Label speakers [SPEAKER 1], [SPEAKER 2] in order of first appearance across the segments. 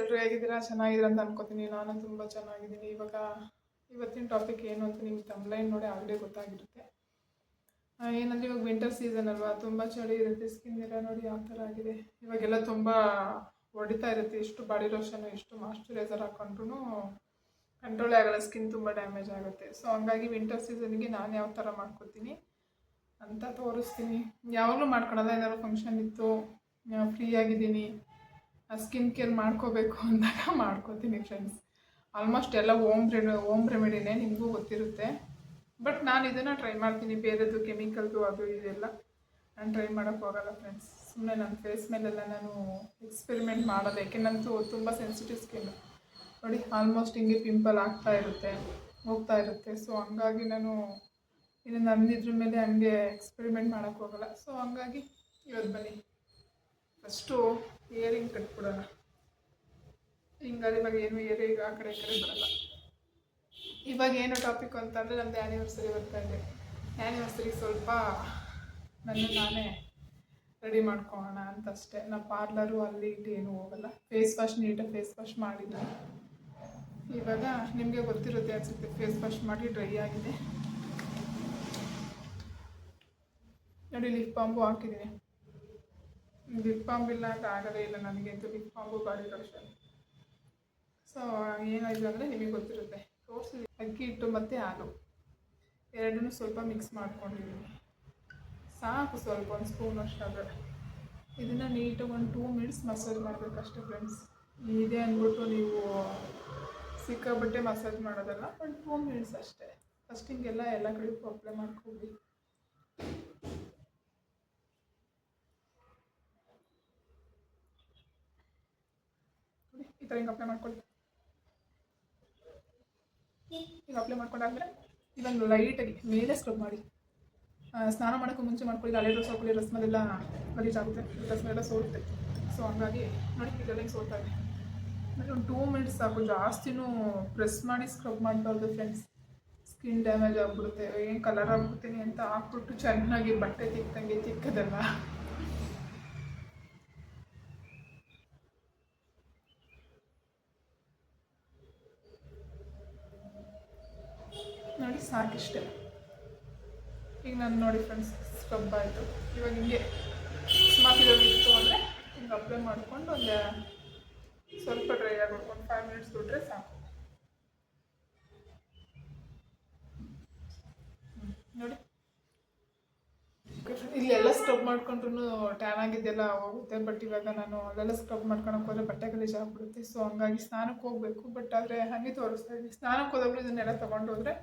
[SPEAKER 1] ಎಲ್ಲರೂ ಹೇಗಿದ್ದೀರಾ? ಚೆನ್ನಾಗಿದ್ದೀರಾ ಅಂತ ಅನ್ಕೋತೀನಿ. ನಾನು ತುಂಬ ಚೆನ್ನಾಗಿದ್ದೀನಿ. ಇವಾಗ ಇವತ್ತಿನ ಟಾಪಿಕ್ ಏನು ಅಂತ ನಿಮ್ಗೆ ತಮ್ಲೈನ್ ನೋಡಿ ಆಗಲೇ ಗೊತ್ತಾಗಿರುತ್ತೆ. ಏನಂದ್ರೆ ಇವಾಗ ವಿಂಟರ್ ಸೀಸನ್ ಅಲ್ವಾ? ತುಂಬ ಚಳಿ ಇರುತ್ತೆ. ಸ್ಕಿನ್ ಎಲ್ಲ ನೋಡಿ ಯಾವ ಥರ ಆಗಿದೆ. ಇವಾಗೆಲ್ಲ ತುಂಬ ಹೊಡಿತಾ ಇರುತ್ತೆ. ಎಷ್ಟು ಬಾಡಿ ಲೋಷನ್ ಎಷ್ಟು ಮಾಸ್ಚುರೈಸರ್ ಹಾಕೊಂಡ್ರು ಕಂಟ್ರೋಲೇ ಆಗಲ್ಲ. ಸ್ಕಿನ್ ತುಂಬ ಡ್ಯಾಮೇಜ್ ಆಗುತ್ತೆ. ಸೊ ಹಂಗಾಗಿ ವಿಂಟರ್ ಸೀಸನ್ಗೆ ನಾನು ಯಾವ ಥರ ಮಾಡ್ಕೊತೀನಿ ಅಂತ ತೋರಿಸ್ತೀನಿ. ಯಾವಾಗಲೂ ಮಾಡ್ಕೊಳಲ್ಲ. ಏನಾದ್ರು ಫಂಕ್ಷನ್ ಇತ್ತು ಫ್ರೀ ಆಗಿದ್ದೀನಿ ಸ್ಕಿನ್ ಕೇರ್ ಮಾಡ್ಕೋಬೇಕು ಅಂದಾಗ ಮಾಡ್ಕೋತೀನಿ ಫ್ರೆಂಡ್ಸ್ ಆಲ್ಮೋಸ್ಟ್ ಎಲ್ಲ ಓಮ್ ರೆಮೆ ಓಮ್ ರೆಮಿಡಿನೇ ನಿಮಗೂ ಗೊತ್ತಿರುತ್ತೆ. ಬಟ್ ನಾನು ಇದನ್ನು ಟ್ರೈ ಮಾಡ್ತೀನಿ, ಬೇರೆದು ಕೆಮಿಕಲ್ದು ಅದು ಇದೆಲ್ಲ. ನಾನು ಟ್ರೈ ಮಾಡೋಕ್ಕೆ ಹೋಗಲ್ಲ ಫ್ರೆಂಡ್ಸ್ ಸುಮ್ಮನೆ ನನ್ನ ಫೇಸ್ ಮೇಲೆಲ್ಲ ನಾನು ಎಕ್ಸ್ಪೆರಿಮೆಂಟ್ ಮಾಡೋದು ಯಾಕೆ ತುಂಬ ಸೆನ್ಸಿಟಿವ್ ಸ್ಕಿನ್ ನೋಡಿ ಆಲ್ಮೋಸ್ಟ್ ಹಿಂಗೆ ಪಿಂಪಲ್ ಆಗ್ತಾ ಇರುತ್ತೆ, ಹೋಗ್ತಾ ಇರುತ್ತೆ. ಸೊ ಹಂಗಾಗಿ ನಾನು ಇನ್ನು ನಂದಿದ್ರ ಮೇಲೆ ಹಂಗೆ ಎಕ್ಸ್ಪೆರಿಮೆಂಟ್ ಮಾಡೋಕ್ಕೋಗಲ್ಲ ಸೊ ಹಂಗಾಗಿ ಇವತ್ತು ಬನ್ನಿ. ಫಸ್ಟು ಇಯರಿಂಗ್ ಕಟ್ಬಿಡೋಣ. ಹಿಂಗಾದ್ರೆ ಇವಾಗ ಏನು ಇಯರಿಂಗ್ ಆ ಕಡೆ ಈ ಕಡೆ ಬರಲ್ಲ. ಇವಾಗ ಏನು ಟಾಪಿಕ್ ಅಂತಂದರೆ ನಮ್ದು ಆ್ಯನಿವರ್ಸರಿ ಬರ್ತಾ ಇದೆ. ಆ್ಯನಿವರ್ಸರಿ ಸ್ವಲ್ಪ ನನ್ನ ನಾನೇ ರೆಡಿ ಮಾಡ್ಕೊಳ್ಳೋಣ ಅಂತ ಅಷ್ಟೇ ನಮ್ಮ ಪಾರ್ಲರು ಅಲ್ಲಿ ಇಲ್ಲಿ ಏನು ಹೋಗಲ್ಲ. ಫೇಸ್ ವಾಶ್ ನೀಟಾಗಿ ಫೇಸ್ ವಾಶ್ ಮಾಡಿದ್ದೆ ಇವಾಗ ನಿಮಗೆ ಗೊತ್ತಿರುತ್ತೆ ಅನಿಸುತ್ತೆ ಫೇಸ್ ವಾಶ್ ಮಾಡಿ ಡ್ರೈ ಆಗಿದೆ. ನೋಡಿ ಲಿಪ್ ಬಾಂಬು ಹಾಕಿದ್ದೀನಿ ಲಿಪ್ ಬಾಂಬ್ ಇಲ್ಲ ಅಂತ ಆಗೋದೇ ಇಲ್ಲ ನನಗಂತೂ ಲಿಪ್ ಬಾಂಬು ಬಾಡಿ ಲೋಷನ್ ಸೊ ಏನಾಯಿತು ಅಂದರೆ ನಿಮಗೆ ಗೊತ್ತಿರುತ್ತೆ. ಓಟ್ಸ್ ಅಕ್ಕಿ ಹಿಟ್ಟು ಮತ್ತು ಹಾಲು. ಎರಡನ್ನೂ ಸ್ವಲ್ಪ ಮಿಕ್ಸ್ ಮಾಡ್ಕೊಂಡಿದ್ದೀನಿ ಸಾಕು ಸ್ವಲ್ಪ, ಒಂದು ಸ್ಪೂನ್ ಅಷ್ಟಾದರೆ. ಇದನ್ನು ನೀಟಾಗಿ ಒಂದು ಟೂ ಮಿನಿಟ್ಸ್ ಮಸಾಜ್ ಮಾಡಬೇಕಷ್ಟೇ ಫ್ರೆಂಡ್ಸ್ ಇದೆ ಅಂದ್ಬಿಟ್ಟು ನೀವು ಸಿಕ್ಕಾಬಿಟ್ಟೆ ಮಸಾಜ್ ಮಾಡೋದಲ್ಲ, ಒಂದು ಟೂ ಮಿನಿಟ್ಸ್ ಅಷ್ಟೇ. ಫಸ್ಟ್ ಹಿಂಗೆಲ್ಲ ಎಲ್ಲ ಕಡೆ ಅಪ್ಲೈ ಮಾಡ್ಕೊbi ಥರ ಹಿಂಗೆ ಅಪ್ಲೈ ಮಾಡ್ಕೊಳ್ಳಿ ಈಗ ಅಪ್ಲೈ ಮಾಡ್ಕೊಂಡಾದ್ಮೇಲೆ ಇದೊಂದು ಲೈಟಾಗಿ ಮೇಲೆ ಸ್ಕ್ರಬ್ ಮಾಡಿ. ಸ್ನಾನ ಮಾಡೋಕ್ಕೂ ಮುಂಚೆ ಮಾಡ್ಕೊಳ್ಳಿ ಹಳೆ ಡ್ರೆಸ್ ಹಾಕೊಳ್ಳಿ ಡ್ರೆಸ್ ಮೇಲೆಲ್ಲ ಗಲೀಜಾಗುತ್ತೆ ಡ್ರೆಸ್ ಮೇಲೆಲ್ಲ ಸೋರುತ್ತೆ. ಸೊ ಹಂಗಾಗಿ ನೋಡಿ ಇದೆಲ್ಲ ಹಿಂಗೆ ಇದೆ ಆಮೇಲೆ ಒಂದು ಟೂ ಮಿನಿಟ್ಸ್ ಸಾಕು. ಜಾಸ್ತಿನೂ ಪ್ರೆಸ್ ಮಾಡಿ ಸ್ಕ್ರಬ್ ಮಾಡಬಾರ್ದು ಫ್ರೆಂಡ್ಸ್ ಸ್ಕಿನ್ ಡ್ಯಾಮೇಜ್ ಆಗಿಬಿಡುತ್ತೆ. ಏನು ಕಲರ್ ಆಗ್ಬಿಡ್ತೀನಿ ಅಂತ ಹಾಕ್ಬಿಟ್ಟು ಚೆನ್ನಾಗಿ ಬಟ್ಟೆ ತಿಕ್ಕಂಗೆ ತಿಕ್ಕದಲ್ಲ ನೋಡಿ ಸಾಕಿಷ್ಟೆ. ಈಗ ನಾನು ನೋಡಿ ಫ್ರೆಂಡ್ಸ್ ಸ್ಕ್ರಬ್ ಆಯಿತು. ಇವಾಗ ಹಿಂಗೆ ಇತ್ತು ಅಂದರೆ ಹಿಂಗೆ ಅಪ್ಲೈ ಮಾಡ್ಕೊಂಡು ಒಂದು ಸ್ವಲ್ಪ ಡ್ರೈ ಆಗ್ಬಿಟ್ಟು ಒಂದು ಫೈವ್ ಮಿನಿಟ್ಸ್ ಬಿಟ್ಟರೆ ಸಾಕು. ನೋಡಿ. ಇಲ್ಲೆಲ್ಲ ಸ್ಕ್ರಬ್ ಮಾಡ್ಕೊಂಡ್ರು ಟ್ಯಾನ್ ಆಗಿದ್ದೆಲ್ಲ ಹೋಗುತ್ತೆ ಬಟ್ ಇವಾಗ ನಾನು ಅಲ್ಲೆಲ್ಲ ಸ್ಕ್ರಬ್ ಮಾಡ್ಕೊಳಕ್ಕೆ ಹೋದ್ರೆ ಬಟ್ಟೆ ಗಲೀಜು ಆಗ್ಬಿಡುತ್ತೆ ಸೊ ಹಂಗಾಗಿ ಸ್ನಾನಕ್ಕೆ ಹೋಗಬೇಕು ಬಟ್ ಆದರೆ ಹಾಗೆ ತೋರಿಸ್ತಾ ಇದ್ದೀನಿ. ಸ್ನಾನಕ್ಕೆ ಹೋದಾಗಲೂ ಇದನ್ನೆಲ್ಲ ತೊಗೊಂಡೋದ್ರೆ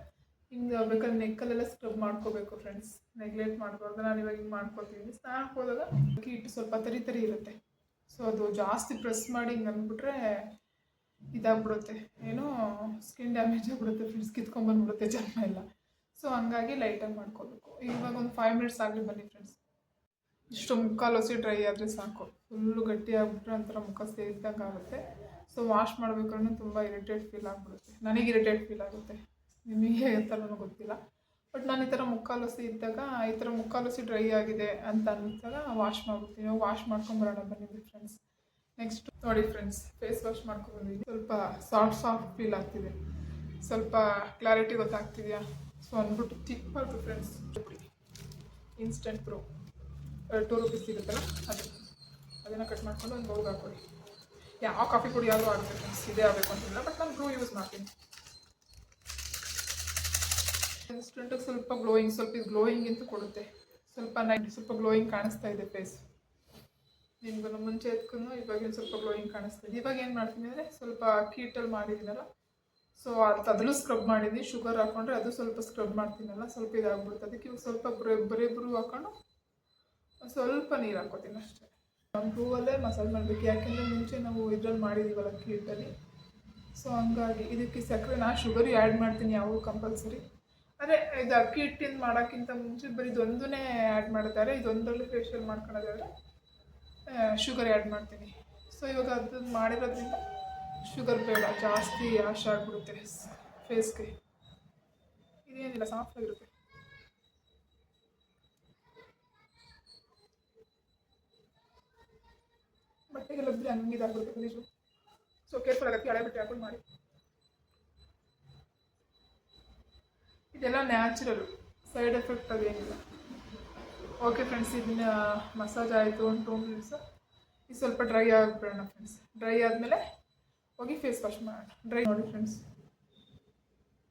[SPEAKER 1] ಹಿಂಗೆ ಬೇಕಾದ್ರೆ ನೆಕ್ಕಲ್ಲೆಲ್ಲ ಸ್ಕ್ರಬ್ ಮಾಡ್ಕೋಬೇಕು ಫ್ರೆಂಡ್ಸ್ ನೆಗ್ಲೆಕ್ಟ್ ಮಾಡಬಾರ್ದು. ನಾನು ಇವಾಗ ಹಿಂಗೆ ಮಾಡ್ಕೊತೀನಿ. ಸ್ನಾನಕ್ಕೆ ಹೋದಾಗ ಹಿಟ್ಟು ಸ್ವಲ್ಪ ತರಿ ತರಿ ಇರುತ್ತೆ. ಸೊ ಅದು ಜಾಸ್ತಿ ಪ್ರೆಸ್ ಮಾಡಿ ಹಿಂಗೆ ಅಂದ್ಬಿಟ್ರೆ ಇದಾಗ್ಬಿಡುತ್ತೆ. ಏನೋ ಸ್ಕಿನ್ ಡ್ಯಾಮೇಜ್ ಆಗ್ಬಿಡುತ್ತೆ ಫ್ರೆಂಡ್ಸ್ ಕಿತ್ಕೊಂಡ್ಬಂದ್ಬಿಡುತ್ತೆ ಜನ್ಮ ಎಲ್ಲ. ಸೊ ಹಂಗಾಗಿ ಲೈಟಾಗಿ ಮಾಡ್ಕೋಬೇಕು. ಇವಾಗ ಒಂದು ಫೈವ್ ಮಿನಿಟ್ಸ್ ಆಗಲಿ ಬನ್ನಿ ಫ್ರೆಂಡ್ಸ್ ಇಷ್ಟು ಮುಕ್ಕಾಲು ಹಸಿ ಡ್ರೈ ಆದರೆ ಸಾಕು. ಫುಲ್ಲು ಗಟ್ಟಿ ಆಗಿಬಿಟ್ರೆ ಒಂಥರ ಮುಖ ಸೇರಿದಂಗೆ ಆಗುತ್ತೆ. ಸೊ ವಾಶ್ ಮಾಡಬೇಕಾದ್ರೂ ತುಂಬ ಇರಿಟೇಟ್ ಫೀಲ್ ಆಗಿಬಿಡುತ್ತೆ. ನನಗೆ ಇರಿಟೇಟ್ ಫೀಲ್ ಆಗುತ್ತೆ. ನಿಮಗೆ ಥರನೂ ಗೊತ್ತಿಲ್ಲ. ಬಟ್ ನಾನು ಈ ಥರ ಮುಕ್ಕಾಲುಸಿ ಇದ್ದಾಗ ಈ ಥರ ಮುಕ್ಕಾಲುಸಿ ಡ್ರೈ ಆಗಿದೆ ಅಂತ ಅಂದಾಗ ವಾಶ್ ಮಾಡ್ಬಿಡ್ತೀನಿ. ವಾಶ್ ಮಾಡ್ಕೊಂಬರೋಣ ಬನ್ನಿ ಫ್ರೆಂಡ್ಸ್ ನೆಕ್ಸ್ಟ್ ನೋಡಿ ಫ್ರೆಂಡ್ಸ್ ಫೇಸ್ ವಾಶ್ ಮಾಡ್ಕೊಂಡ್ಬಂದಿದ್ದೀನಿ ಸ್ವಲ್ಪ ಸಾಫ್ಟ್ ಸಾಫ್ಟ್ ಫೀಲ್ ಆಗ್ತಿದೆ. ಸ್ವಲ್ಪ ಕ್ಲಾರಿಟಿ ಗೊತ್ತಾಗ್ತಿದೆಯಾ? ಸೊ ಅಂದ್ಬಿಟ್ಟು ತಿಕ್ಬಾರ್ದು friends instant Bru two rupees ಸಿಗುತ್ತಲ್ಲ? ಅದು. ಅದನ್ನು ಕಟ್ ಮಾಡ್ಕೊಂಡು ಒಂದು ಬೌಲ್ ಹಾಕೊಳ್ಳಿ ಯಾವ ಕಾಫಿ ಪುಡಿ ಯಾವುದು ಆಗುತ್ತೆ ಫ್ರೆಂಡ್ಸ್ ಇದೇ ಆಗಬೇಕು ಅಂತಿಲ್ಲ ಬಟ್ ನಾನು ಬ್ರೂ ಯೂಸ್ ಮಾಡ್ತೀನಿ. ಇನ್ಸ್ಟೆಂಟಿಗೆ ಸ್ವಲ್ಪ ಗ್ಲೋಯಿಂಗ್ ಸ್ವಲ್ಪ ಇದು ಗ್ಲೋಯಿಂಗ್ ಅಂತ ಕೊಡುತ್ತೆ. ಸ್ವಲ್ಪ ನೈಟ್ ಸ್ವಲ್ಪ ಗ್ಲೋಯಿಂಗ್ ಕಾಣಿಸ್ತಾ ಇದೆ ಫೇಸ್ ನಿಮ್ಗೆ ಮುಂಚೆ ಎತ್ಕೊಂಡು ಇವಾಗ ಸ್ವಲ್ಪ ಗ್ಲೋಯಿಂಗ್ ಕಾಣಿಸ್ತಾ ಇದೆ. ಇವಾಗ ಏನು ಮಾಡ್ತೀನಿ ಅಂದರೆ ಸ್ವಲ್ಪ ಕೀಟಲ್ಲಿ ಮಾಡಿದ್ದೀನಲ್ಲ ಸೊ ಅದು ಅದನ್ನು ಸ್ಕ್ರಬ್ ಮಾಡಿದ್ದೀನಿ. ಶುಗರ್ ಹಾಕೊಂಡ್ರೆ ಅದು ಸ್ವಲ್ಪ ಸ್ಕ್ರಬ್ ಮಾಡ್ತೀನಲ್ಲ, ಸ್ವಲ್ಪ ಇದಾಗ್ಬಿಡುತ್ತೆ. ಅದಕ್ಕೆ ಇವಾಗ ಸ್ವಲ್ಪ ಬರೀ, ಬ್ರೂ ಹಾಕೊಂಡು ಸ್ವಲ್ಪ ನೀರು ಹಾಕೋತೀನಿ ಅಷ್ಟೇ. ಹೂವಲ್ಲೇ ಮಸಾಜ್ ಮಾಡಬೇಕು. ಯಾಕೆಂದರೆ ಮುಂಚೆ ನಾವು ಇದರಲ್ಲಿ ಮಾಡಿದ್ದೀವಲ್ಲ ಕೀಟಲ್ಲಿ ಸೊ ಹಂಗಾಗಿ ಇದಕ್ಕೆ ಸಕ್ಕರೆ ನಾನು ಶುಗರ್ ಆ್ಯಡ್ ಮಾಡ್ತೀನಿ ಯಾವುದು ಕಂಪಲ್ಸರಿ ಅದೇ, ಇದು ಅಕ್ಕಿ ಹಿಟ್ಟಿಂದ ಮಾಡೋಕ್ಕಿಂತ ಮುಂಚೆ ಬರೀ ಇದೊಂದನ್ನೇ ಆ್ಯಡ್ ಮಾಡಿದ್ದಾರೆ. ಇದೊಂದರಲ್ಲಿ ಫೇಶಿಯಲ್ ಮಾಡ್ಕೊಳ್ಳೋದಾದ್ರೆ ಶುಗರ್ ಆ್ಯಡ್ ಮಾಡ್ತೀನಿ. ಸೊ ಇವಾಗ ಅದನ್ನು ಮಾಡಿರೋದ್ರಿಂದ ಶುಗರ್ ಬೇಡ, ಜಾಸ್ತಿ ಆಶ್ ಆಗಿಬಿಡುತ್ತೆ ಫೇಸ್ಗೆ ಇದೇನಿಲ್ಲ ಸಾಫ್ಟ್ ಆಗಿರುತ್ತೆ ಬಟ್ಟೆಗೆಲ್ಲ ಹಂಗಿದಾಗ್ಬಿಡುತ್ತೆ ಗಲೀಜು ಸೊ ಕೇರ್ಫುಲ್ ಆಗುತ್ತೆ ಹಳೆ ಬಟ್ಟೆ ಹಾಕೊಂಡು ಮಾಡಿ. ಇದೆಲ್ಲ ನ್ಯಾಚುರಲ್ ಸೈಡ್ ಎಫೆಕ್ಟ್ ಅದೇನಿಲ್ಲ ಓಕೆ ಫ್ರೆಂಡ್ಸ್ ಇದನ್ನ ಮಸಾಜ್ ಆಯಿತು ಒಂದು ಟೂ ಮಿನಿಟ್ಸ್ ಇದು ಸ್ವಲ್ಪ ಡ್ರೈ ಆಗಿಬಿಡೋಣ ಫ್ರೆಂಡ್ಸ್ ಡ್ರೈ ಆದಮೇಲೆ ಹೋಗಿ ಫೇಸ್ ವಾಶ್ ಮಾಡೋಣ. ಡ್ರೈ ನೋಡಿ ಫ್ರೆಂಡ್ಸ್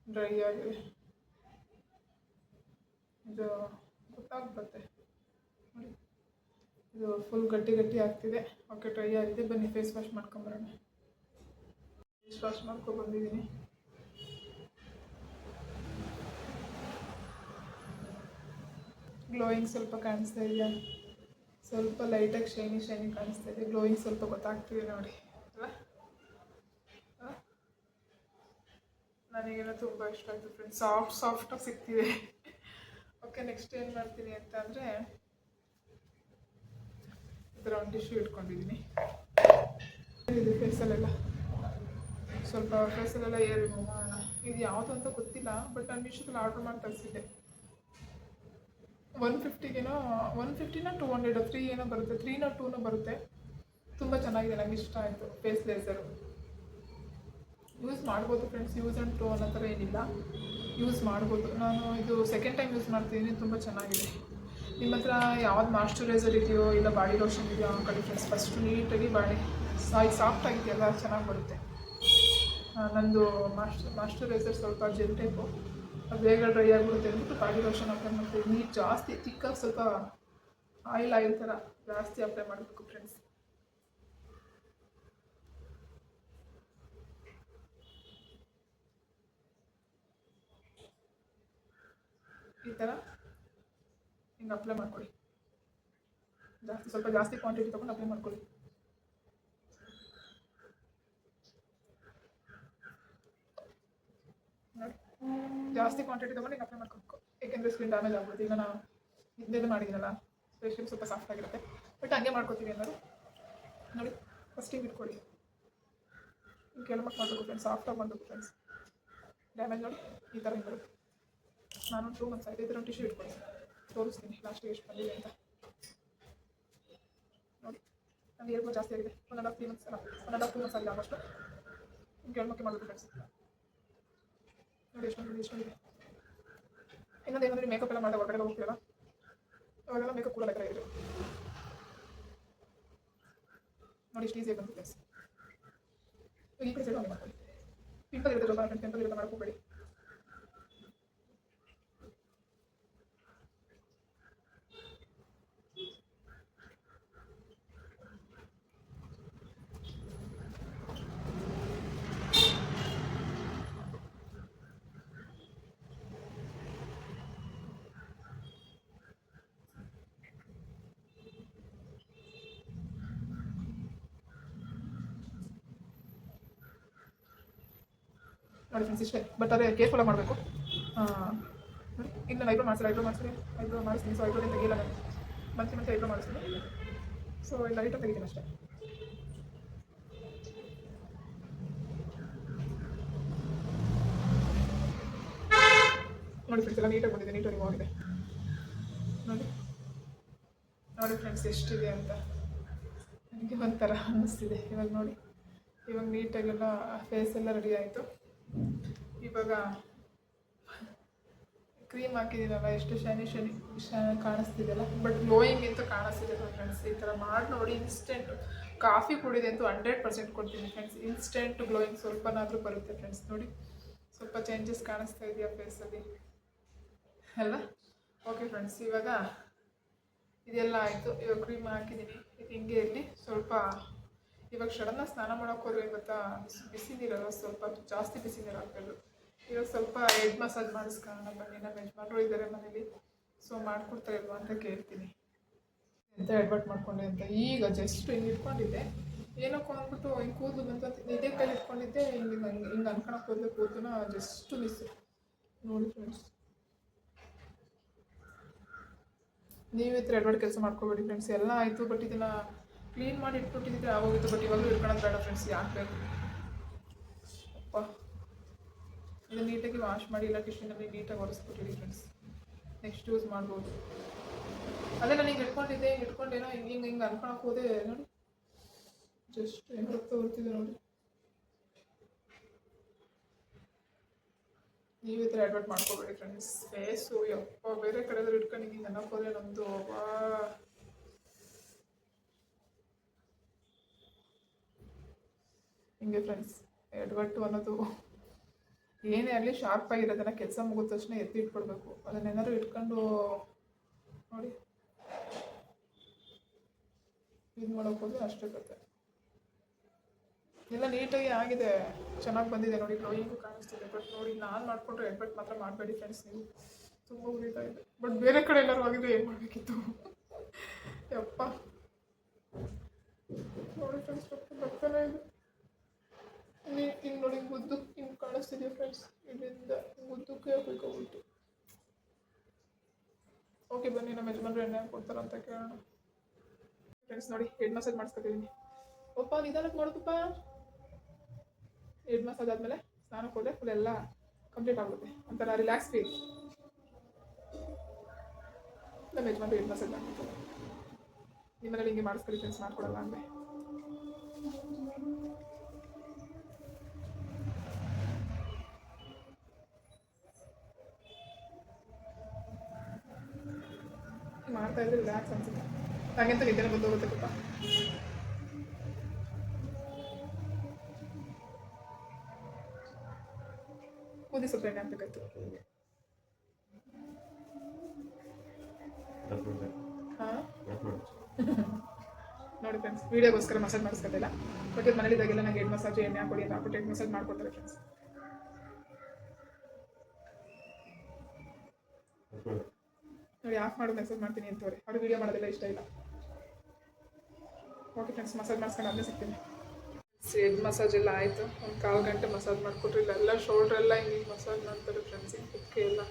[SPEAKER 1] ಡ್ರೈ ಆಗಿದೆ. ಇದು ಗೊತ್ತಾಗ್ಬತ್ತೆ ನೋಡಿ. ಇದು ಫುಲ್ ಗಟ್ಟಿ ಗಟ್ಟಿ ಆಗ್ತಿದೆ. ಓಕೆ ಡ್ರೈ ಆಗಿದೆ. ಬನ್ನಿ ಫೇಸ್ ವಾಶ್ ಮಾಡ್ಕೊಂಬರೋಣ ಫೇಸ್ ವಾಶ್ ಮಾಡ್ಕೊ ಗ್ಲೋಯಿಂಗ್ ಸ್ವಲ್ಪ ಕಾಣಿಸ್ತಾ ಇದೆಯಾ ಸ್ವಲ್ಪ ಲೈಟಾಗಿ ಶೈನಿ ಶೈನಿ ಕಾಣಿಸ್ತಾ ಇದೆ. ಗ್ಲೋಯಿಂಗ್ ಸ್ವಲ್ಪ ಗೊತ್ತಾಗ್ತಿದೆ ನೋಡಿ? ನನಗೇನೋ ತುಂಬ ಇಷ್ಟ ಆಯಿತು ಫ್ರೆಂಡ್ಸ್ ಸಾಫ್ಟ್ ಸಾಫ್ಟಾಗಿ ಸಿಗ್ತಿದೆ ಓಕೆ ನೆಕ್ಸ್ಟ್ ಏನು ಮಾಡ್ತೀನಿ ಅಂತ ಅಂದರೆ ಥರ ಒಂದು ಟಿಶ್ಯೂ ಇಟ್ಕೊಂಡಿದ್ದೀನಿ ಇದು ಫೇಸಲ್ಲೆಲ್ಲ ಸ್ವಲ್ಪ ಫೇಸಲ್ಲೆಲ್ಲ ಏರಿ ಮಾಡೋಣ. ಇದು ಯಾವುದು ಅಂತ ಗೊತ್ತಿಲ್ಲ ಬಟ್ ನಾನು ಮೀಶೋದಲ್ಲಿ ಆರ್ಡ್ರ್ ಮಾಡಿ ತರಿಸಿದ್ದೆ. ಒನ್ ಫಿಫ್ಟಿಗೇನೋ ಒನ್ ಫಿಫ್ಟಿನ ಟೂ ಹಂಡ್ರೆಡ್ ತ್ರೀ ಏನೋ ಬರುತ್ತೆ ತ್ರೀನೋ ಟೂನೋ ಬರುತ್ತೆ. ತುಂಬ ಚೆನ್ನಾಗಿದೆ ನನಗೆ ಇಷ್ಟ ಆಯಿತು ಫೇಸ್ ಲೇಸರು ಯೂಸ್ ಮಾಡ್ಬೋದು ಫ್ರೆಂಡ್ಸ್ ಯೂಸ್ ಆ್ಯಂಡ್ ಟೂ ಅನ್ನೋ ಥರ ಏನಿಲ್ಲ. ಯೂಸ್ ಮಾಡ್ಬೋದು. ನಾನು ಇದು ಸೆಕೆಂಡ್ ಟೈಮ್ ಯೂಸ್ ಮಾಡ್ತಿದ್ದೀನಿ, ತುಂಬ ಚೆನ್ನಾಗಿದೆ. ನಿಮ್ಮ ಹತ್ರ ಯಾವ್ದು ಮಾಯ್ಶ್ಚರೈಸರ್ ಇದೆಯೋ, ಇಲ್ಲ ಬಾಡಿ ಲೋಷನ್ ಇದೆಯೋ, ಆ ಕಡೆ ಫ್ರೆಂಡ್ಸ್ ಫಸ್ಟ್ ನೀಟಾಗಿ ಬಾಡಿ ಸಾಯಿ ಸಾಫ್ಟ್ ಆಗಿದೆಯಲ್ಲ ಚೆನ್ನಾಗಿ ಬರುತ್ತೆ. ನಂದು ಮಾಶ್ಚ ಮಾಯ್ಶ್ಚರೈಸರ್ ಸ್ವಲ್ಪ ಜೆಲ್ ಟೈಪು ಬೇಗ ಡ್ರೈ ಆಗಿಬಿಡುತ್ತೆ ಅಂದ್ಬಿಟ್ಟು ಬಾಡಿ ಲೋಷನ್ ಅಪ್ಲೈ ಮಾಡ್ತೀವಿ. ನೀರು ಜಾಸ್ತಿ ತಿಕ್ಕಾಗಿ ಸ್ವಲ್ಪ ಆಯಿಲ್ ಆಯಿಲ್ ಥರ ಜಾಸ್ತಿ ಅಪ್ಲೈ ಮಾಡಬೇಕು ಫ್ರೆಂಡ್ಸ್ ಈ ಥರ ಹಿಂಗೆ ಅಪ್ಲೈ ಮಾಡ್ಕೊಳ್ಳಿ. ಜಾಸ್ತಿ, ಸ್ವಲ್ಪ ಜಾಸ್ತಿ ಕ್ವಾಂಟಿಟಿ ತೊಗೊಂಡು ಅಪ್ಲೈ ಮಾಡ್ಕೊಳ್ಳಿ ನೋಡಿ ಜಾಸ್ತಿ ಕ್ವಾಂಟಿಟಿ ತೊಗೊಂಡು ಹಿಂಗೆ ಅಪ್ಲೈ ಮಾಡ್ಕೊಬೇಕು. ಏಕೆಂದರೆ ಸ್ಕಿನ್ ಡ್ಯಾಮೇಜ್ ಆಗ್ಬೋದು ಈಗ ನಾವು ಹಿಂದೆದು ಮಾಡಿದ್ದೀನಲ್ಲ ಫೇಶಿಯಲ್ ಸ್ವಲ್ಪ ಸಾಫ್ಟ್ ಆಗಿರುತ್ತೆ. ಬಟ್ ಹಂಗೆ ಮಾಡ್ಕೊತೀವಿ ಅನ್ನೋದು ನೋಡಿ ಫಸ್ಟ್ ಹಿಂಗೆ ಇಟ್ಕೊಳ್ಳಿ ಮಕ್ಕಳು ಮಾಡಬೇಕು ಫ್ರೆಂಡ್ಸ್ ಸಾಫ್ಟಾಗಿ ಮಾಡಬೇಕು ಫ್ರೆಂಡ್ಸ್ ಡ್ಯಾಮೇಜ್ ನೋಡಿ, ಈ ಥರ ಹಿಂಗೆ ನಾನು ಟೂ ಮಂತ್ಸ್ ಆಯಿತು. ಈ ಥರ ಟಿಶ್ಯೂ ಇಟ್ಕೊಳ್ಳಿ ತೋರಿಸ್ತೀನಿ ಲಾಸ್ಟಿಗೆ ಎಷ್ಟು ಬಂದಿದೆ ಅಂತ. ನೋಡಿ ನನಗೆ ಏರ್ಬೋದು ಜಾಸ್ತಿ ಆಗಿದೆ. One and half three months ಅಲ್ಲ one and half two months ಆಗಿದೆ ಆಗೋಷ್ಟು ಕೆಳಮಕ್ಕೆ ಮಾಡಬೇಕು ಫ್ರೆಂಡ್ಸ್ ನೋಡಿ ಎಷ್ಟು ಬಂದಿದೆ ಎಷ್ಟು ಇನ್ನೊಂದು ಏನಂದ್ರೆ ಮೇಕಪ್ ಎಲ್ಲ ಮಾಡಿದಾಗ ಹೊರಗಡೆ ಹೋಗ್ತೀವಲ್ಲ ಅವಾಗೆಲ್ಲ ಮೇಕಪ್ ಕೂಡ ಬೇಕಾಗಿದೆ ನೋಡಿ, ಇಷ್ಟು ಈಸಿಯಾಗಿ ಬಂತು ಪ್ಲೇಸ್ ಈ ಕಡೆ ಸೈಡ್ ಮಾಡ್ಕೊಳ್ಳಿ. ಪಿಂಪಲ್ ಇರುತ್ತೆ ಟೆಂಪಲ್ ಇರುತ್ತೆ ಮಾಡ್ಕೋಬೇಡಿ. ನೋಡಿ ಫ್ರೆಂಡ್ಸ್ ಇಷ್ಟೇ. ಬಟ್ ಅದೇ ಕೇರ್ಫುಲ್ಲಾಗಿ ಮಾಡಬೇಕು. ಇನ್ನು ನಾನು ಐಬ್ರೋ ಮಾಡಿಸಿಲ್ಲ ಐಬ್ರೋ ಮಾಡಿಸ್ತೀನಿ. ಐಬ್ರೋ ಮಾಡಿಸ್ತೀನಿ ಸೊ ಐಬ್ರೋ ತೆಗಿಲ್ಲ ನಾನು ಮಂತ್ಲಿ ಮಂತ್ಲಿ ಐಬ್ರೋ ಮಾಡಿಸ್ತೀನಿ. ಸೊ ಇಲ್ಲ ಲೈಟಾಗಿ ತೆಗಿತೀನಿ ಅಷ್ಟೇ. ನೋಡಿ ಫ್ರೆಂಡ್ಸ್ ಎಲ್ಲ ನೀಟಾಗಿ ಬಂದಿದೆ. ನೀಟಾಗಿ ಹೋಗಿದೆ ನೋಡಿ. ನೋಡಿ ಫ್ರೆಂಡ್ಸ್ ಎಷ್ಟಿದೆ ಅಂತ. ನನಗೆ ಒಂಥರ ಅನ್ನಿಸ್ತಿದೆ ಇವಾಗ ನೋಡಿ. ಇವಾಗ ನೀಟಾಗೆಲ್ಲ ಫೇಸ್ ಎಲ್ಲ ರೆಡಿ ಆಯಿತು. ಇವಾಗ ಕ್ರೀಮ್ ಹಾಕಿದ್ದೀನಲ್ಲ ಎಷ್ಟು ಶನಿ ಶನಿ ಕಾಣಿಸ್ತಿದೆಯಲ್ಲ? ಬಟ್ ಗ್ಲೋಯಿಂಗ್ ಅಂತೂ ಕಾಣಿಸ್ತಿದೆ ಫ್ರೆಂಡ್ಸ್ ಈ ಥರ ಮಾಡಿ ನೋಡಿ ಇನ್ಸ್ಟೆಂಟ್ ಕಾಫಿ ಕುಡಿದೆ ಅಂತೂ ಹಂಡ್ರೆಡ್ ಪರ್ಸೆಂಟ್ ಕೊಡ್ತೀನಿ ಫ್ರೆಂಡ್ಸ್ ಇನ್ಸ್ಟೆಂಟ್ ಗ್ಲೋಯಿಂಗ್ ಸ್ವಲ್ಪನಾದರೂ ಬರುತ್ತೆ ಫ್ರೆಂಡ್ಸ್ ನೋಡಿ, ಸ್ವಲ್ಪ ಚೇಂಜಸ್ ಕಾಣಿಸ್ತಾ ಇದೆಯಾ ಫೇಸಲ್ಲಿ ಅಲ್ಲ? ಓಕೆ ಫ್ರೆಂಡ್ಸ್ ಇವಾಗ ಇದೆಲ್ಲ ಆಯಿತು. ಇವಾಗ ಕ್ರೀಮ್ ಹಾಕಿದ್ದೀನಿ. ಹಿಂಗೆ ಇರಲಿ. ಸ್ವಲ್ಪ ಇವಾಗ ಸಡನ್ನಾಗಿ ಸ್ನಾನ ಮಾಡೋಕೆ ಹೋದ್ರೆ ಗೊತ್ತಾ? ಬಿಸಿ ನೀರಲ್ಲ, ಸ್ವಲ್ಪ ಜಾಸ್ತಿ ಬಿಸಿ ನೀರು ಹಾಕ್ಬೇಕು. ಇವಾಗ ಸ್ವಲ್ಪ ಹೆಡ್ ಮಸಾಜ್ ಮಾಡಿಸ್ಕೊಳ್ಳೋಣ ಬನ್ನಿ. ನಮ್ಮ ಯಜಮಾನರು ಇದ್ದಾರೆ ಮನೇಲಿ. ಸೊ ಮಾಡ್ಕೊಡ್ತಾ ಇಲ್ವಾ ಅಂತ ಕೇಳ್ತೀನಿ. ಎಂತ ಎಡ್ವರ್ಟ್ ಮಾಡ್ಕೊಂಡೆ ಅಂತ. ಈಗ ಜಸ್ಟ್ ಹಿಂಗೆ ಇಟ್ಕೊಂಡಿದ್ದೆ. ಏನಕ್ಕೋ ಅಂದ್ಬಿಟ್ಟು ಹಿಂಗೆ ಕೂದಲು ಬಂತು ಅಂತ ಇದೇ ಕೈ ಇಟ್ಕೊಂಡಿದ್ದೆ. ಹಿಂಗೆ ಹಿಂಗೆ ಹಿಂಗೆ ಅನ್ಕೊಳಕ್ಕೆ ಹೋದ್ರೆ ಕೂದಲನ್ನ ಜಸ್ಟ್ ಮಿಸ್ ನೋಡಿ ಫ್ರೆಂಡ್ಸ್ ನೀವು ಈ ಕೆಲಸ ಮಾಡ್ಕೋಬೇಡಿ ಫ್ರೆಂಡ್ಸ್ ಎಲ್ಲ ಆಯಿತು ಬಟ್ ಇದನ್ನ ಕ್ಲೀನ್ ಮಾಡಿ ಇಟ್ಬಿಟ್ಟಿದ್ರೆ ಆಗೋಗಿತ್ತು ಬಟ್ ಇವಾಗಲೂ ಇಟ್ಕೊಳ್ಳೋದು ಬೇಡ ಫ್ರೆಂಡ್ಸ್ ಯಾಕೆ ಬೇಕು? ಅಪ್ಪ. ಇದು ನೀಟಾಗಿ ವಾಶ್ ಮಾಡಿ, ಇಲ್ಲ ಕಿಶನಲ್ಲಿ ನೀಟಾಗಿ ಒರೆಸ್ಬಿಟ್ಟಿರಿ ಫ್ರೆಂಡ್ಸ್ ನೆಕ್ಸ್ಟ್ ಯೂಸ್ ಮಾಡ್ಬೋದು. ಅದೇ ನಾನು ಹಿಂಗೆ ಇಟ್ಕೊಂಡಿದ್ದೆ ಇಟ್ಕೊಂಡೇನೋ, ಹಿಂಗೆ ಹಿಂಗೆ ಹಿಂಗೆ ಅನ್ಕೊಳಕ್ಕೆ ಹೋದೆ, ನೋಡಿ. ಜಸ್ಟ್ ಹೆಂಗೆ ರಕ್ತ ನೋಡಿ. ನೀವು ಈ ಥರ ಅಡ್ವರ್ಟ್ ಮಾಡ್ಕೋಬೇಡಿ ಫ್ರೆಂಡ್ಸ್ ಫೇಸು ಯಪ್ಪ ಬೇರೆ ಕಡೆ ಇಟ್ಕೊಂಡು ಹಿಂಗೆ ಅನ್ನೋಕ್ಕೋದ್ರೆ ನಮ್ಮದು ಅಬ್ಬಾ. ಹಿಂಗೆ ಫ್ರೆಂಡ್ಸ್ ಎಡ್ಗಟ್ಟು ಅನ್ನೋದು ಏನೇ ಆಗಲಿ ಶಾರ್ಪ್ ಆಗಿರೋದನ್ನ ಕೆಲಸ ಮುಗಿದ ತಕ್ಷಣ ಎತ್ತಿ ಇಟ್ಕೊಡ್ಬೇಕು. ಅದನ್ನೇನಾದ್ರು ಇಟ್ಕೊಂಡು ನೋಡಿ. ಇದು ಮಾಡೋಕೆ ಹೋದ್ರೆ ಅಷ್ಟೇ ಕತೆ ಎಲ್ಲ ನೀಟಾಗಿ ಆಗಿದೆ. ಚೆನ್ನಾಗಿ ಬಂದಿದೆ ನೋಡಿ ಡ್ರಾಯಿಂಗು ಕಾಣಿಸ್ತಿದೆ. ಬಟ್ ನೋಡಿ, ನಾನು ಮಾಡಿಕೊಂಡ್ರೆ ಎಡ್ಬಟ್ ಮಾತ್ರ ಮಾಡಬೇಡಿ ಫ್ರೆಂಡ್ಸ್ ನೀವು. ತುಂಬ ಉರಿತಾ ಇದೆ. ಬಟ್ ಬೇರೆ ಕಡೆ ಎಲ್ಲರೂ ಹೋಗಿದ್ರೆ ಏನು ಮಾಡಬೇಕಿತ್ತು? ಯಪ್ಪ. ನೋಡಿ ಫ್ರೆಂಡ್ಸ್ ಬರ್ತಾನೆ ಇದೆ. ಹಿಂಗೆ ನೋಡಿ ಗುದ್ದು ಹಿಂಗೆ ಕಾಣಿಸ್ತಿದೆ ಫ್ರೆಂಡ್ಸ್ ಇಲ್ಲಿಂದ ಗುದ್ದಕ್ಕೆ ಹೋಗ್ಬೇಕಾಗ್ಬಿಟ್ಟು ಓಕೆ ಬನ್ನಿ, ನಮ್ಮ ಯಜಮಾನ್ರು ಎಣ್ಣೆ ಅಂತ ಕೇಳೋಣ. ಫ್ರೆಂಡ್ಸ್ ನೋಡಿ ಹೆಡ್ ಮಸಾಜ್ ಮಾಡಿಸ್ಕೊತಿದ್ದೀನಿ ಒಪ್ಪ, ನಿಧಾನಕ್ಕೆ ಮಾಡೋದಪ್ಪ ಹೆಡ್ ಮಸಾಜ್ ಆದಮೇಲೆ ಸ್ನಾನ ಹೋದ್ರೆ ಫುಲ್ ಎಲ್ಲ ಕಂಪ್ಲೀಟ್ ಆಗುತ್ತೆ. ಒಂಥರ ರಿಲ್ಯಾಕ್ಸ್ ಫೀಲ್ ನಮ್ಮ ಯಜಮಾನ್ರು ಹೆಡ್ ಮಸಾಜ್ ಮಾಡ್ಕೊತಾರೆ ನಿಮ್ಮನೇಲಿ ಹಿಂಗೆ ಮಾಡಿಸ್ಕೊಳ್ಳಿ ಫ್ರೆಂಡ್ಸ್ ಮಾಡ್ಕೊಡಲ್ಲ ಅಂದರೆ ಮಾಡ್ತಾ ಇದ್ರೆ ರಿಲ್ಯಾಕ್ಸ್ ಅನ್ಸುತ್ತೆ. ಹಾಗೆಂತ ಬಂದು ಹೋಗುತ್ತೆ ಗೊತ್ತಾ ಕೂದಿ ಸ್ವಲ್ಪ ಎಣ್ಣೆ ಹಾಕ್ಬೇಕಾಯ್ತು. ನೋಡಿ ಫ್ರೆಂಡ್ಸ್ ವೀಡಿಯೋಗೋಸ್ಕರ ಮಸಾಜ್ ಮಾಡಿಸ್ಕೊತಿಲ್ಲ ಬಟ್ ಇದು ಮನೇಲಿ ಇದ್ದಾಗೆಲ್ಲ ನಂಗೆ ಹೆಡ್ ಮಸಾಜ್ ಎಣ್ಣೆ ಹಾಕೊಡಿ ಅಂತ ಹಾಕ್ಬಿಟ್ಟು ಹೆಡ್ ಮಸಾಜ್ ಮಾಡ್ಕೊಡ್ತಾರೆ ಫ್ರೆಂಡ್ಸ್ ನೋಡಿ ಯಾಕೆ ಮಾಡೋ ಮೆಸೇಜ್ ಮಾಡ್ತೀನಿ ಅಂತವ್ರೆ ಅವ್ರು ವೀಡಿಯೋ ಮಾಡೋದಿಲ್ಲ ಇಷ್ಟ ಇಲ್ಲ. ಓಕೆ ಫ್ರೆಂಡ್ಸ್ ಮಸಾಜ್ ಮಾಡಿಸ್ಕೊಂಡು ಅದನ್ನೇ ಸಿಗ್ತೀನಿ. ಸೇಡ್ ಮಸಾಜ್ ಎಲ್ಲ ಆಯಿತು. ಒಂದು ಕಾಲು ಗಂಟೆ ಮಸಾಜ್ ಮಾಡಿಕೊಟ್ರು. ಇಲ್ಲೆಲ್ಲ ಶೋಲ್ಡ್ರ್ ಎಲ್ಲ ಹಿಂಗೆ ಮಸಾಜ್ ಮಾಡ್ತಾರೆ ಫ್ರೆಂಡ್ಸ್ ಹಿಂಗೆ ಕುಕ್ಕೆ ಎಲ್ಲ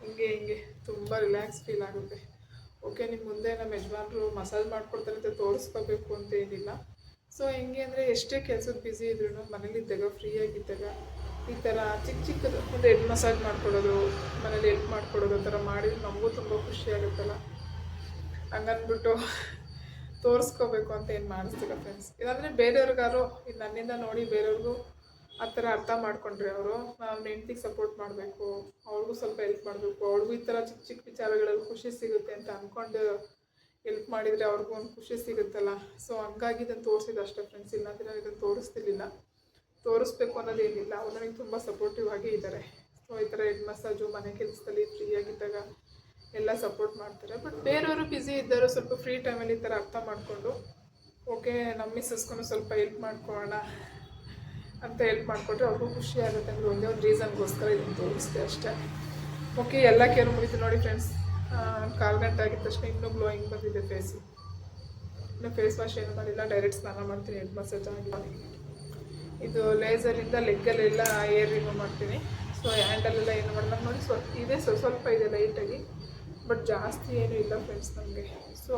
[SPEAKER 1] ಹಿಂಗೆ ಹಿಂಗೆ. ತುಂಬ ರಿಲ್ಯಾಕ್ಸ್ ಫೀಲ್ ಆಗುತ್ತೆ. ಓಕೆ ನಿಮ್ಮ ಮುಂದೆ ನಮ್ಮ ಯಜಮಾನರು ಮಸಾಜ್ ಮಾಡ್ಕೊಡ್ತಾರೆ ಅಂತ ತೋರಿಸ್ಕೋಬೇಕು ಅಂತ ಏನಿಲ್ಲ. ಸೊ ಹೆಂಗೆ ಅಂದರೆ ಎಷ್ಟೇ ಕೆಲಸದ ಬ್ಯುಸಿ ಇದ್ರೂ ಮನೇಲಿದ್ದಾಗ ಫ್ರೀಯಾಗಿದ್ದಾಗ ಈ ಥರ ಚಿಕ್ಕ ಚಿಕ್ಕದು ಒಂದು ಹೆಡ್ ಮಸಾಜ್ ಮಾಡ್ಕೊಡೋದು, ಮನೇಲಿ ಹೆಲ್ಪ್ ಮಾಡ್ಕೊಡೋದು ಆ ಥರ ಮಾಡಿದ್ರೆ ನಮಗೂ ತುಂಬ ಖುಷಿ ಆಗುತ್ತಲ್ಲ. ಹಂಗನ್ಬಿಟ್ಟು ತೋರಿಸ್ಕೋಬೇಕು ಅಂತ ಏನು ಮಾಡಿಸ್ತಿಲ್ಲ ಫ್ರೆಂಡ್ಸ್ ಇಲ್ಲಾಂದರೆ ಬೇರೆಯವ್ರಿಗಾರು ಇದು ನನ್ನಿಂದ ನೋಡಿ ಬೇರೆಯವ್ರಿಗೂ ಆ ಥರ ಅರ್ಥ ಮಾಡ್ಕೊಂಡ್ರೆ ಅವರು, ನಾವು ಹೆಂಡ್ತಿಗೆ ಸಪೋರ್ಟ್ ಮಾಡಬೇಕು, ಅವ್ರಿಗೂ ಸ್ವಲ್ಪ ಹೆಲ್ಪ್ ಮಾಡಬೇಕು, ಅವ್ರಿಗೂ ಈ ಥರ ಚಿಕ್ಕ ಚಿಕ್ಕ ವಿಚಾರಗಳಲ್ಲಿ ಖುಷಿ ಸಿಗುತ್ತೆ ಅಂತ ಅಂದ್ಕೊಂಡು ಹೆಲ್ಪ್ ಮಾಡಿದರೆ ಅವ್ರಿಗೂ ಒಂದು ಖುಷಿ ಸಿಗುತ್ತಲ್ಲ. ಸೊ ಹಂಗಾಗಿ ಇದನ್ನು ತೋರಿಸಿದ್ದು ಅಷ್ಟೇ ಫ್ರೆಂಡ್ಸ್ ಇಲ್ಲಾಂದರೆ ನಾನು ಇದನ್ನು ತೋರಿಸ್ತಿರ್ಲಿಲ್ಲ. ತೋರಿಸ್ಬೇಕು ಅನ್ನೋದೇನಿಲ್ಲ ಅವ್ರು ನನಗೆ ತುಂಬ ಸಪೋರ್ಟಿವ್ ಆಗಿ ಇದ್ದಾರೆ ಸೊ ಈ ಥರ ಹೆಡ್ ಮಸಾಜು ಮನೆ ಕೆಲಸದಲ್ಲಿ ಫ್ರೀಯಾಗಿದ್ದಾಗ ಎಲ್ಲ ಸಪೋರ್ಟ್ ಮಾಡ್ತಾರೆ. ಬಟ್ ಬೇರೆಯವರು ಬ್ಯುಸಿ ಇದ್ದರು ಸ್ವಲ್ಪ ಫ್ರೀ ಟೈಮಲ್ಲಿ ಈ ಥರ ಅರ್ಥ ಮಾಡಿಕೊಂಡು ಓಕೆ ನಮ್ಮ ಮಿಸ್ಸಸ್ಗೂ ಸ್ವಲ್ಪ ಹೆಲ್ಪ್ ಮಾಡ್ಕೊಳ್ಳೋಣ ಅಂತ ಹೆಲ್ಪ್ ಮಾಡಿಕೊಟ್ರೆ ಅವ್ರಿಗೂ ಖುಷಿ ಆಗುತ್ತೆ ಅಂದರೆ ಒಂದೇ ಒಂದು ರೀಸನ್ಗೋಸ್ಕರ ಇದನ್ನು ತೋರಿಸ್ದೆ ಅಷ್ಟೇ. ಓಕೆ ಎಲ್ಲ ಕೇರ್ ಮುಗಿತು ನೋಡಿ ಫ್ರೆಂಡ್ಸ್ ಕಾಲು ಗಂಟೆ ಆಗಿದ ತಕ್ಷಣ ಇನ್ನೂ ಗ್ಲೋಯಿಂಗ್ ಬಂದಿದೆ ಫೇಸು ಇನ್ನು ಫೇಸ್ ವಾಶ್ ಏನು ಮಾಡಿಲ್ಲ ಡೈರೆಕ್ಟ್ ಸ್ನಾನ ಮಾಡ್ತೀನಿ ಹೆಡ್ ಮಸಾಜ್ ಆಗಿಲ್ಲ ಇದು ಲೇಸರಿಂದ ಲೆಗ್ಗಲ್ಲೆಲ್ಲ ಏರ್ ರಿಮೂವ್ ಮಾಡ್ತೀನಿ. ಸೊ ಹ್ಯಾಂಡಲೆಲ್ಲ ಏನು ಮಾಡಲ್ಲ ನೋಡಿ ಸ್ವಲ್ಪ, ಇದೆ ಸ್ವಲ್ಪ ಸ್ವಲ್ಪ ಇದೆ ಲೈಟಾಗಿ ಬಟ್ ಜಾಸ್ತಿ ಏನೂ ಇಲ್ಲ ಫ್ರೆಂಡ್ಸ್ ನಮಗೆ ಸೊ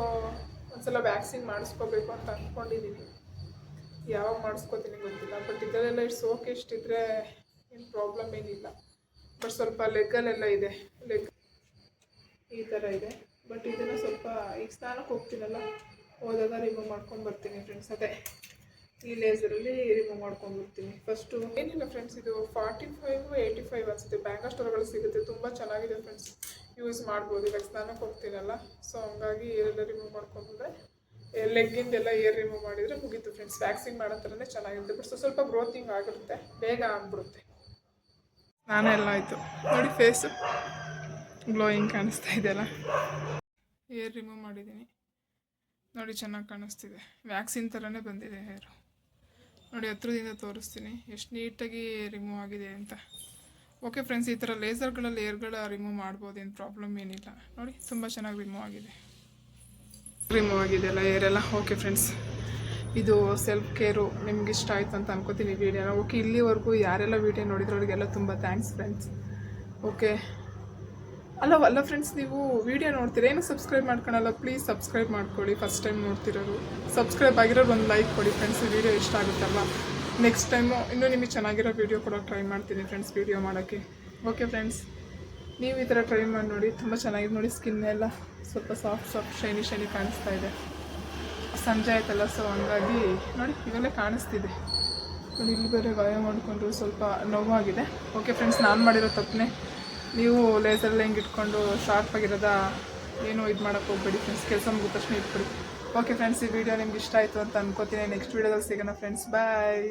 [SPEAKER 1] ಒಂದ್ಸಲ ವ್ಯಾಕ್ಸಿನ್ ಮಾಡಿಸ್ಕೋಬೇಕು ಅಂತ ಅಂದ್ಕೊಂಡಿದ್ದೀನಿ ಯಾವಾಗ ಮಾಡಿಸ್ಕೋತೀನಿ ಗೊತ್ತಿಲ್ಲ ಬಟ್ ಇದರಲ್ಲೆಲ್ಲ ಇಷ್ಟು ಸೋಕೆ ಇಷ್ಟಿದ್ರೆ ಏನು ಪ್ರಾಬ್ಲಮ್ ಏನಿಲ್ಲ. ಬಟ್ ಸ್ವಲ್ಪ ಲೆಗ್ಗಲ್ಲೆಲ್ಲ ಇದೆ. ಲೆಗ್ ಈ ಥರ ಇದೆ. ಬಟ್ ಇದನ್ನು ಸ್ವಲ್ಪ, ಈಗ ಸ್ನಾನಕ್ಕೆ ಹೋಗ್ತೀನಲ್ಲ, ಹೋದಾಗ ರಿಮೂವ್ ಮಾಡ್ಕೊಂಡು ಬರ್ತೀನಿ ಫ್ರೆಂಡ್ಸ್ ಅದೇ. ಈ ಲೇಸರಲ್ಲಿ ರಿಮೂವ್ ಮಾಡ್ಕೊಂಡು ಬರ್ತೀನಿ ಫಸ್ಟು ಏನಿಲ್ಲ ಫ್ರೆಂಡ್ಸ್ ಇದು ಫಾರ್ಟಿ ಫೈವ್ ಏಯ್ಟಿ ಫೈವ್ ಅನಿಸುತ್ತೆ ಬ್ಯಾಂಗಲ್ ಸಿಗುತ್ತೆ. ತುಂಬ ಚೆನ್ನಾಗಿದೆ ಫ್ರೆಂಡ್ಸ್ ಯೂಸ್ ಮಾಡ್ಬೋದು. ಇವಾಗ ಸ್ನಾನಕ್ಕೆ ಹೋಗ್ತೀನಲ್ಲ ಸೊ ಹಂಗಾಗಿ ಏರೆಲ್ಲ ರಿಮೂವ್ ಮಾಡ್ಕೊಂಡ್ರೆ ಲೆಗ್ಗಿಂದೆಲ್ಲ ಏರ್ ರಿಮೂವ್ ಮಾಡಿದರೆ ಮುಗೀತು ಫ್ರೆಂಡ್ಸ್ ವ್ಯಾಕ್ಸಿನ್ ಮಾಡೋ ಥರನೇ ಚೆನ್ನಾಗಿರುತ್ತೆ. ಬಟ್ ಸ್ವಲ್ಪ ಗ್ರೋತಿಂಗ್ ಆಗಿರುತ್ತೆ. ಬೇಗ ಆಗ್ಬಿಡುತ್ತೆ. ನಾನು ಎಲ್ಲ ಆಯಿತು. ನೋಡಿ ಫೇಸು ಗ್ಲೋಯಿಂಗ್ ಕಾಣಿಸ್ತಾ ಇದೆಯಲ್ಲ ಏರ್ ರಿಮೂವ್ ಮಾಡಿದ್ದೀನಿ. ನೋಡಿ ಚೆನ್ನಾಗಿ ಕಾಣಿಸ್ತಿದೆ. ವ್ಯಾಕ್ಸಿನ್ ಥರನೇ ಬಂದಿದೆ ಹೇರು ನೋಡಿ, ಹತ್ರದಿಂದ ತೋರಿಸ್ತೀನಿ. ಎಷ್ಟು ನೀಟಾಗಿ ರಿಮೂವ್ ಆಗಿದೆ ಅಂತ. ಓಕೆ ಫ್ರೆಂಡ್ಸ್ ಈ ಥರ ಲೇಸರ್ಗಳ ಲೇಯರ್ಗಳ ರಿಮೂವ್ ಮಾಡ್ಬೋದು, ಏನು ಪ್ರಾಬ್ಲಮ್ ಏನಿಲ್ಲ. ನೋಡಿ, ತುಂಬ ಚೆನ್ನಾಗಿ ರಿಮೂವ್ ಆಗಿದೆ. ರಿಮೂವ್ ಆಗಿದೆ ಅಲ್ಲ ಎಲ್ಲ? ಓಕೆ ಫ್ರೆಂಡ್ಸ್ ಇದು ಸೆಲ್ಫ್ ಕೇರು ನಿಮ್ಗೆ ಇಷ್ಟ ಆಯಿತು ಅಂತ ಅನ್ಕೋತೀನಿ ವೀಡಿಯೋನ ಓಕೆ ಇಲ್ಲಿವರೆಗೂ ಯಾರೆಲ್ಲ ವೀಡಿಯೋ ನೋಡಿದ್ರು, ಅವ್ರಿಗೆಲ್ಲ ತುಂಬ ಥ್ಯಾಂಕ್ಸ್ ಫ್ರೆಂಡ್ಸ್ ಓಕೆ ಅಲ್ಲ ಅಲ್ಲ ಫ್ರೆಂಡ್ಸ್ ನೀವು ವೀಡಿಯೋ ನೋಡ್ತೀರಾ? ಏನು ಸಬ್ಸ್ಕ್ರೈಬ್ ಮಾಡ್ಕೊಳಲ್ಲ? ಪ್ಲೀಸ್ ಸಬ್ಸ್ಕ್ರೈಬ್ ಮಾಡ್ಕೊಳ್ಳಿ. ಫಸ್ಟ್ ಟೈಮ್ ನೋಡ್ತಿರೋರು. ಸಬ್ಸ್ಕ್ರೈಬ್ ಆಗಿರೋರು ಒಂದು ಲೈಕ್ ಕೊಡಿ ಫ್ರೆಂಡ್ಸ್ ವಿಡಿಯೋ ಇಷ್ಟ ಆಗುತ್ತಲ್ಲ ನೆಕ್ಸ್ಟ್ ಟೈಮು ಇನ್ನೂ ನಿಮಗೆ ಚೆನ್ನಾಗಿರೋ ವೀಡಿಯೋ ಕೊಡೋಕೆ ಟ್ರೈ ಮಾಡ್ತೀನಿ ಫ್ರೆಂಡ್ಸ್ ವೀಡಿಯೋ ಮಾಡೋಕ್ಕೆ. ಓಕೆ ಫ್ರೆಂಡ್ಸ್ ನೀವು ಈ ಥರ ಟ್ರೈ ಮಾಡಿ ನೋಡಿ, ತುಂಬ ಚೆನ್ನಾಗಿದೆ ನೋಡಿ ಸ್ಕಿನ್ ಎಲ್ಲ. ಸ್ವಲ್ಪ ಸಾಫ್ಟ್ ಸಾಫ್ಟ್ ಶೈನಿ ಶೈನಿ ಕಾಣಿಸ್ತಾ ಇದೆ. ಸಂಜೆ ಆಯ್ತಲ್ಲ ಸೊ ಹಂಗಾಗಿ ನೋಡಿ ಇವಾಗಲೇ ಕಾಣಿಸ್ತಿದೆ. ನೋಡಿ, ಇಲ್ಲಿ ಬೇರೆ ಗಾಯ ಮಾಡಿಕೊಂಡ್ರು ಸ್ವಲ್ಪ ನೋವಾಗಿದೆ. ಓಕೆ ಫ್ರೆಂಡ್ಸ್ ನಾನು ಮಾಡಿರೋ ತಪ್ಪನೆ ನೀವು ಲೇಸರ್ ಹೆಂಗೆ ಇಟ್ಕೊಂಡು ಶಾರ್ಪ್ ಆಗಿರೋದ, ಏನು ಇದು ಮಾಡೋಕ್ಕೆ ಹೋಗ್ಬೇಡಿ ಫ್ರೆಂಡ್ಸ್ ಕೆಲಸ ಮುಗಿದ ತಕ್ಷಣ ಇಟ್ಬಿಡಿ. ಓಕೆ ಫ್ರೆಂಡ್ಸ್ ಈ ವಿಡಿಯೋ ನಿಮ್ಗೆ ಇಷ್ಟ ಆಯಿತು ಅಂತ ಅನ್ಕೋತೀನಿ. ನೆಕ್ಸ್ಟ್ ವೀಡಿಯೋದಲ್ಲಿ ಸಿಗೋಣ ಫ್ರೆಂಡ್ಸ್ ಬಾಯ್